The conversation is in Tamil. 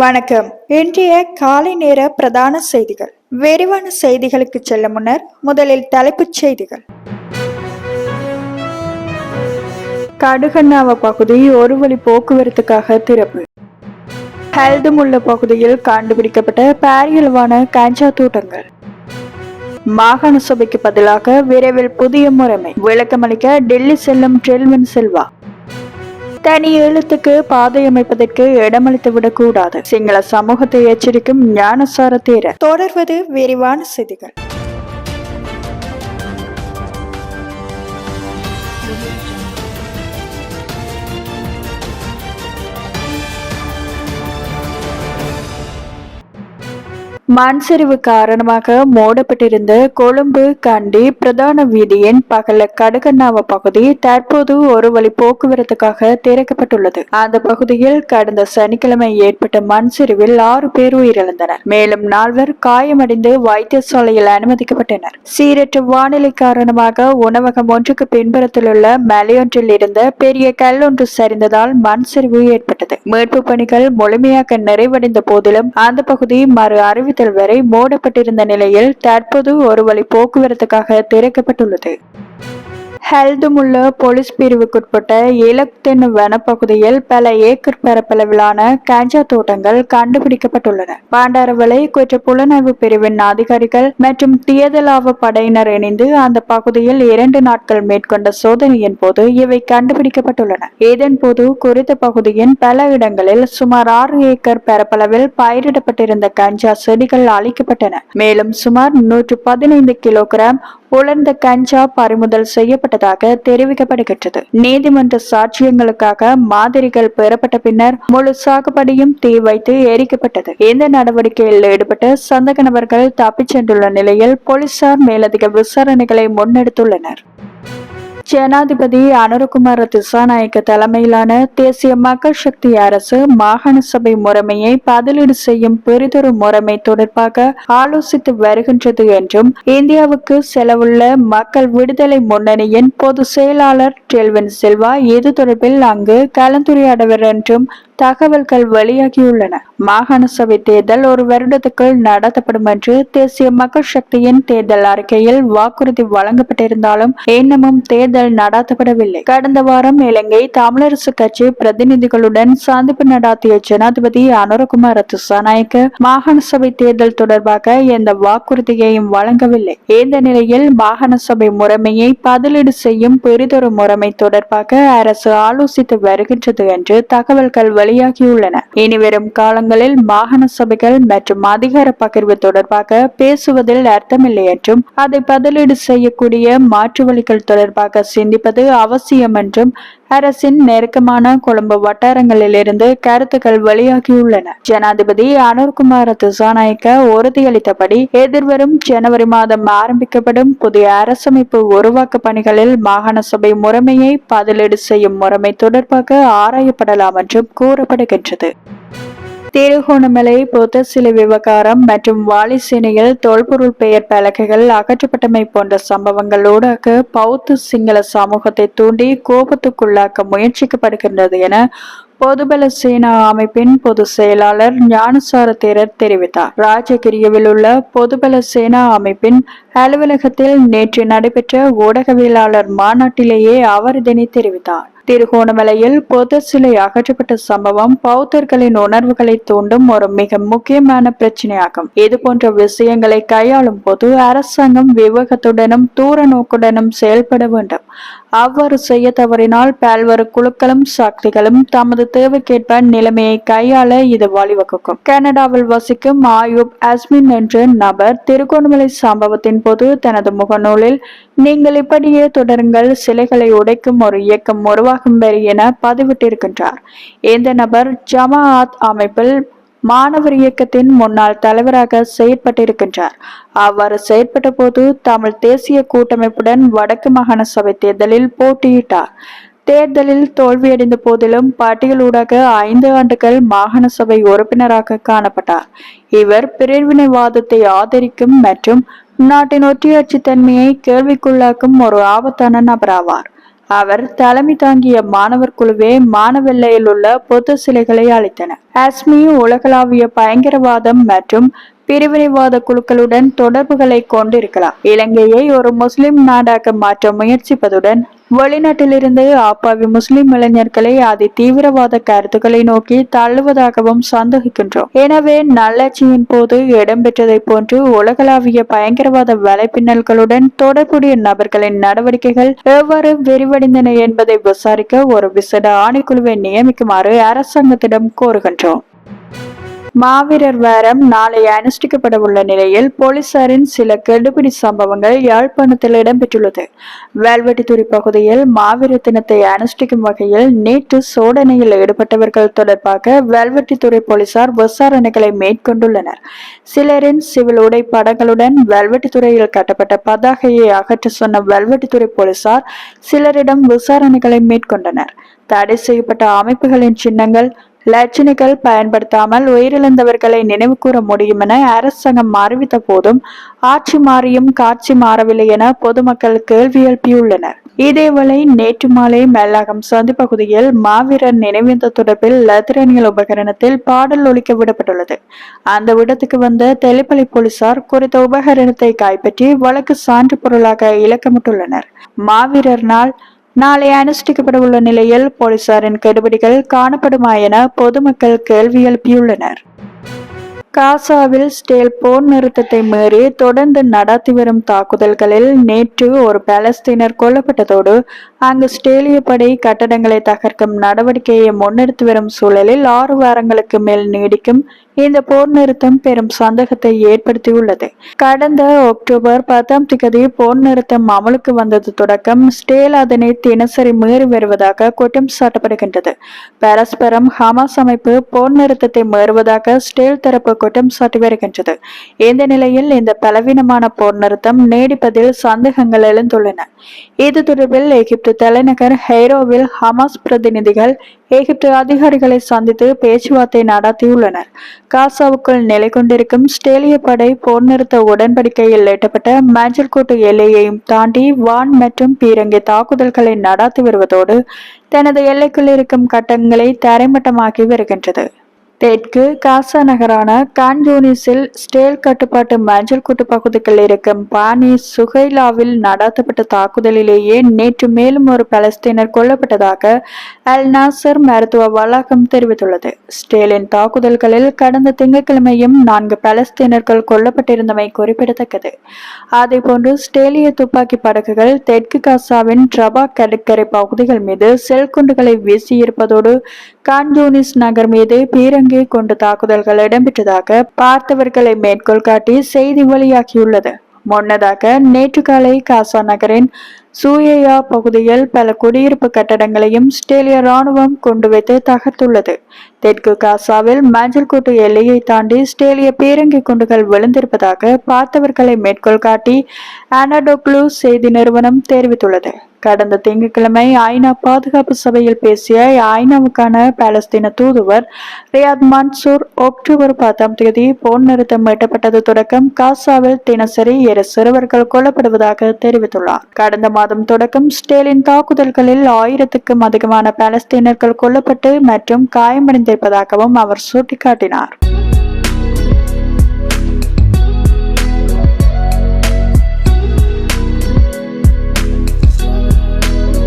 வணக்கம். இன்றைய காலை நேர பிரதான செய்திகள். விரிவான செய்திகளுக்கு செல்ல முன்னர் முதலில் தலைப்புச் செய்திகள். கடுகண்ணாவ பகுதி ஒரு வழி போக்குவரத்துக்காக திறப்பு. ஹெல்துமுள்ள பகுதியில் கண்டுபிடிக்கப்பட்ட பாரியளவான கஞ்சா தூட்டங்கள். மாகாண சபைக்கு பதிலாக விரைவில் புதிய முறைமை. விளக்கமளிக்க டெல்லி செல்லும் ட்ரெல்வின் செல்வா. தனி எழுத்துக்கு பாதை அமைப்பதற்கு இடமளித்து விடக்கூடாது. சிங்கள சமூகத்தை எச்சரிக்கும் ஞானசார தேர. தொடர்வது விரிவான செய்திகள். மண் சரிவு காரணமாக மூடப்பட்டிருந்த கொழும்பு கண்டி பிரதான வீதியின் பகல கடுகண்ணாவ பகுதி தற்போது ஒரு வழி போக்குவரத்துக்காக திறக்கப்பட்டுள்ளது. அந்த பகுதியில் கடந்த சனிக்கிழமை ஏற்பட்ட மண் சரிவில் ஆறு பேர் உயிரிழந்தனர். மேலும் நால்வர் காயமடைந்து வைத்தியசாலையில் அனுமதிக்கப்பட்டனர். சீரற்ற வானிலை காரணமாக உணவகம் ஒன்றுக்கு பின்புறத்தில் உள்ள மலையொன்றில் இருந்த பெரிய கல் ஒன்று சரிந்ததால் மண் சரிவு ஏற்பட்டது. மீட்பு பணிகள் முழுமையாக நிறைவடைந்த போதிலும் அந்த பகுதி மறு அறிவித்தல் வரை மூடப்பட்டிருந்த நிலையில் தற்போது ஒரு வழி போக்குவரத்துக்காக திறக்கப்பட்டுள்ளது. ஹெல்துமுள்ள போலீஸ் பிரிவுக்குட்பட்ட இலக்தென் வனப்பகுதியில் பல ஏக்கர் பரப்பளவிலான காஞ்சா தோட்டங்கள் கண்டுபிடிக்கப்பட்டுள்ளன. பாண்டாரவளை குற்ற புலனாய்வு பிரிவின் அதிகாரிகள் மற்றும் தியதலாவ படையினர் இணைந்து அந்த பகுதியில் இரண்டு நாட்கள் மேற்கொண்ட சோதனையின் போது இவை கண்டுபிடிக்கப்பட்டுள்ளன. இதன் போது குறித்த பகுதியின் பல இடங்களில் சுமார் ஆறு ஏக்கர் பரப்பளவில் பயிரிடப்பட்டிருந்த கஞ்சா செடிகள் அழிக்கப்பட்டன. மேலும் சுமார் நூற்று பதினைந்து கிலோகிராம் உலர்ந்த கஞ்சா பறிமுதல் செய்யப்பட்டதாக தெரிவிக்கப்படுகின்றது. நீதிமன்ற சாட்சியங்களுக்காக மாதிரிகள் பெறப்பட்ட பின்னர் முழு சாகுபடியும் தீ வைத்து எரிக்கப்பட்டது. இந்த நடவடிக்கையில் ஈடுபட்டு சந்தக நபர்கள் தப்பிச் சென்றுள்ள நிலையில் போலீசார் மேலதிக விசாரணைகளை முன்னெடுத்துள்ளனர். ஜனாதிபதி அனுரகுமார திசாநாயக்க தலைமையிலான தேசிய மக்கள் சக்தி அரசு மாகாண சபை முறைமையை பதிலீடு செய்யும் பெரிதொரு முறைமை தொடர்பாக ஆலோசித்து வருகின்றது என்றும் இந்தியாவுக்கு செலவுள்ள மக்கள் விடுதலை முன்னணியின் பொது செயலாளர் டெல்வின் செல்வா இது தொடர்பில் அங்கு கலந்துரையாடுவர் என்றும் தகவல்கள் வெளியாகியுள்ளன. மாகாண சபை தேர்தல் ஒரு வருடத்துக்குள் நடத்தப்படும் என்று தேசிய மக்கள் சக்தியின் தேர்தல் அறிக்கையில் வாக்குறுதி வழங்கப்பட்டிருந்தாலும் இன்னமும் தேர்தல் நடத்தப்படவில்லை. கடந்த வாரம் இலங்கை தமிழரசு கட்சி பிரதிநிதிகளுடன் சந்திப்பு நடாத்திய ஜனாதிபதி அனுரகுமார திசாநாயக்க மாகாண சபை தேர்தல் தொடர்பாக எந்த வாக்குறுதியையும் வழங்கவில்லை. இந்த நிலையில் மாகாண சபை முறைமையை பதிலீடு செய்யும் பெரிதொரு முறைமை தொடர்பாக அரசு ஆலோசித்து வருகின்றது என்று தகவல்கள் வெளியாகியுள்ளன. இனிவரும் காலங்களில் மாகாண சபைகள் மற்றும் அதிகார பகிர்வு தொடர்பாக பேசுவதில் அர்த்தமில்லை என்றும் அதை பதிலீடு செய்யக்கூடிய மாற்று வழிகள் தொடர்பாக சிந்திப்பது அவசியம் என்றும் அரசின் நெருக்கமான கொழும்பு வட்டாரங்களிலிருந்து கருத்துக்கள் வெளியாகியுள்ளன. ஜனாதிபதி அனுர்குமார திசாநாயக்க உறுதியளித்தபடி எதிர்வரும் ஜனவரி மாதம் ஆரம்பிக்கப்படும் புதிய அரசமைப்பு உருவாக்க பணிகளில் மாகாண சபை முறைமையை பதிலீடு செய்யும் முறைமை தொடர்பாக ஆராயப்படலாம் என்றும் கூறப்படுகின்றது. திருகோணமலை புத்த சிலை விவகாரம் மற்றும் வாலிசேனையில் தொல்பொருள் பெயர் பலகைகள் அகற்றப்பட்டமை போன்ற சம்பவங்களோடாக பௌத்த சிங்கள சமூகத்தை தூண்டி கோபத்துக்குள்ளாக்க முயற்சிக்கப்படுகின்றது என பொதுபல சேனா அமைப்பின் பொதுச் செயலாளர் ஞானசார தேரர் தெரிவித்தார். ராஜகிரியவில் உள்ள பொதுபல சேனா அமைப்பின் அலுவலகத்தில் நேற்று நடைபெற்ற ஊடகவியலாளர் மாநாட்டிலேயே அவர் இதனை தெரிவித்தார். திருகோணமலையில் பொது சிலை அகற்றப்பட்ட சம்பவம் பௌத்தர்களின் உணர்வுகளை தூண்டும் ஒரு மிக முக்கியமான பிரச்சனையாகும். இது போன்ற விஷயங்களை கையாளும் போது அரசாங்கம் விவேகத்துடனும் தூர நோக்குடனும் செயல்பட வேண்டும். அவ்வாறு செய்ய தவறினால் பல்வேறு குழுக்களும் சக்திகளும் தமது தேவைக்கேற்ப நிலைமையை கையாள இது வழிவகுக்கும். கனடாவில் வசிக்கும் ஆயூப் அஸ்மின் என்ற நபர் திருகோணமலை சம்பவத்தின் போது தனது முகநூலில் நீங்கள் இப்படியே தொடருங்கள் சிலைகளை உடைக்கும் ஒரு இயக்கம் உருவாகும் வரை என பதிவிட்டிருக்கின்றார். இந்த நபர் ஜமாஅத் அமைப்பில் மாணவர் இயக்கத்தின் முன்னாள் தலைவராக செயற்பட்டிருக்கின்றார். அவ்வாறு செயற்பட்ட போது தமிழ் தேசிய கூட்டமைப்புடன் வடக்கு மாகாண சபை தேர்தலில் போட்டியிட்டார். தேர்தலில் தோல்வியடைந்த போதிலும் பட்டியலூடாக ஐந்து ஆண்டுகள் மாகாண சபை உறுப்பினராக காணப்பட்டார். இவர் பிரிவினைவாதத்தை ஆதரிக்கும் மற்றும் நாட்டின் ஒற்றையாட்சி தன்மையை கேள்விக்குள்ளாக்கும் ஒரு ஆபத்தான நபராவார். அவர் தலைமை தாங்கிய மாணவர் குழுவே மானவெல்லையில் உள்ள புத்த சிலைகளை அளித்தனர் அஸ்மி உலகளாவிய பயங்கரவாதம் மற்றும் பிரிவினைவாத குழுக்களுடன் தொடர்புகளை கொண்டிருக்கலாம். இலங்கையை ஒரு முஸ்லிம் நாடாக மாற்ற முயற்சிப்பதுடன் வெளிநாட்டிலிருந்து அப்பாவி முஸ்லிம் இளைஞர்களை அதி தீவிரவாத கருத்துக்களை நோக்கி தள்ளுவதாகவும் சந்தேகிக்கின்றோம். எனவே நல்லாட்சியின் போது இடம்பெற்றதை போன்று உலகளாவிய பயங்கரவாத வலைப்பின்னல்களுடன் தொடர்புடைய நபர்களின் நடவடிக்கைகள் எவ்வாறு விரிவடைந்தன என்பதை விசாரிக்க ஒரு விசேட ஆணைக்குழுவை நியமிக்குமாறு அரசாங்கத்திடம் கோருகின்றோம். மாவீரர் வாரம் நாளை அனுஷ்டிக்கப்பட உள்ள நிலையில் போலீசாரின் சில கெடுபிடி சம்பவங்கள் யாழ்ப்பாணத்தில் இடம்பெற்றுள்ளது. வேல்வெட்டித்துறை பகுதியில் மாவீரர் தினத்தை அனுஷ்டிக்கும் வகையில் நேற்று சோதனையில் ஈடுபட்டவர்கள் தொடர்பாக வேல்வெட்டித்துறை போலீசார் விசாரணைகளை மேற்கொண்டுள்ளனர். சிலரின் சிவில் உடை படங்களுடன் வேல்வெட்டித்துறையில் கட்டப்பட்ட பதாகையை அகற்ற சொன்ன வேல்வெட்டித்துறை போலீசார் சிலரிடம் விசாரணைகளை மேற்கொண்டனர். தடை செய்யப்பட்ட அமைப்புகளின் சின்னங்கள் லட்சணிகள் பயன்படுத்தாமல் உயிரிழந்தவர்களை நினைவு கூற முடியும் என அரசாங்கம் அறிவித்த போதும் ஆட்சி மாறியும் காட்சி மாறவில்லை என பொதுமக்கள் கேள்வி எழுப்பியுள்ளனர். இதேவேளை நேற்று மாலை மெல்லகம் சந்தி பகுதியில் மாவீரர் நினைவேந்த தொடர்பில் லத்திரனியல் உபகரணத்தில் பாடல் ஒழிக்க விடப்பட்டுள்ளது. அந்த விடத்துக்கு வந்த தெளிப்பள்ளி போலீசார் குறித்த உபகரணத்தை கைப்பற்றி வழக்கு சான்று பொருளாக இலக்கமிட்டுள்ளனர். மாவீரர் நாள் நாளை அனுஷ்டிக்கப்பட உள்ள நிலையில் போலீசாரின் கெடுபிடிகள் காணப்படுமா என பொதுமக்கள் கேள்வி எழுப்பியுள்ளனர். காசாவில் ஸ்டேல் போர் நிறுத்தத்தை மீறி தொடர்ந்து நடத்தி வரும் தாக்குதல்களில் நேற்று ஒரு பாலஸ்தீனர் கொல்லப்பட்டதோடு அங்கு ஸ்டேலிய படை கட்டடங்களை தகர்க்கும் நடவடிக்கையை முன்னெடுத்து வரும் சூழலில் ஆறு வாரங்களுக்கு மேல் நீடிக்கும் இந்த போர் நிறுத்தம் பெரும் சந்தேகத்தை ஏற்படுத்தியுள்ளது. கடந்த அக்டோபர் பத்தாம் திகதி போர் நிறுத்தம் அமலுக்கு வந்தது தொடக்கம் ஸ்டேல் அதனை தினசரி மீறி வருவதாக குற்றம் சாட்டப்படுகின்றது. பரஸ்பரம் ஹமாஸ் அமைப்பு போர் நிறுத்தத்தை மீறுவதாக ஸ்டேல் தரப்பு குற்றம் சாட்டி வருகின்றது. இந்த நிலையில் இந்த பலவீனமான போர் நிறுத்தம் நீடிப்பதில் சந்தேகங்கள் எழுந்துள்ளன. இது தொடர்பில் எகிப்து தலைநகர் ஹைரோவில் ஹமாஸ் பிரதிநிதிகள் எகிப்து அதிகாரிகளை சந்தித்து பேச்சுவார்த்தை நடத்தியுள்ளனர். காசாவுக்குள் நிலை கொண்டிருக்கும் ஸ்டேலிய படை போர் நிறுத்த உடன்படிக்கையில் எட்டப்பட்ட மஞ்சள் கூட்டு எல்லையையும் தாண்டி வான் மற்றும் பீரங்கி தாக்குதல்களை நடத்தி வருவதோடு தனது எல்லைக்குள் இருக்கும் கட்டங்களை தரைமட்டமாக்கி வருகின்றது. தெற்கு காசா நகரான கான்ஜூனிஸில் ஸ்டேல் கட்டுப்பாட்டு மஞ்சள் கூட்டு பகுதிகளில் இருக்கும். பானி சுகைலாவில் நடத்தப்பட்ட தாக்குதலிலேயே நேற்று மேலும் ஒரு பலஸ்தீனர் கொல்லப்பட்டதாக அல் நாசர் மருத்துவ வளாகம் தெரிவித்துள்ளது. ஸ்டேலின் தாக்குதல்களில் கடந்த திங்கட்கிழமையும் நான்கு பலஸ்தீனர்கள் கொல்லப்பட்டிருந்தமை குறிப்பிடத்தக்கது. அதேபோன்று ஸ்டேலிய துப்பாக்கி படகுகள் தெற்கு காசாவின் ட்ரபா கடற்கரை பகுதிகள் மீது செல் குண்டுகளை வீசியிருப்பதோடு கான்ஜூனிஸ் நகர் மீது பீரங்கி கொண்டு தாக்குதல்கள் இடம்பெற்றதாக பார்த்தவர்களை மேற்கோள் காட்டி செய்தி வெளியாகியுள்ளது. முன்னதாக நேற்று காலை காசா நகரின் சூயையா பகுதியில் பல குடியிருப்பு கட்டடங்களையும் ஸ்டேலிய ராணுவம் கொண்டு வைத்து தகர்த்துள்ளது. தெற்கு காசாவில் மஞ்சள் கூட்டு எல்லையை தாண்டி ஸ்டேலிய பீரங்கி குண்டுகள் விழுந்திருப்பதாக பார்த்தவர்களை மேற்கோள் காட்டி அனடோக்ளு செய்தி நிறுவனம் தெரிவித்துள்ளது. கடந்த திங்கட்கிழமை ஐநா பாதுகாப்பு சபையில் பேசிய ஐநாவுக்கான பாலஸ்தீன தூதுவர் ரியாத் மன்சூர் அக்டோபர் பத்தாம் தேதி போன் நிறுத்தம் எட்டப்பட்டது தொடக்கம் காசாவில் தினசரி இரு சிறுவர்கள் கொல்லப்படுவதாக தெரிவித்துள்ளார். கடந்த மாதம் தொடக்கம் ஸ்டேலின் தாக்குதல்களில் ஆயிரத்துக்கும் அதிகமான பாலஸ்தீனர்கள் கொல்லப்பட்டு மற்றும் காயமடைந்திருப்பதாகவும் அவர் சுட்டிக்காட்டினார்.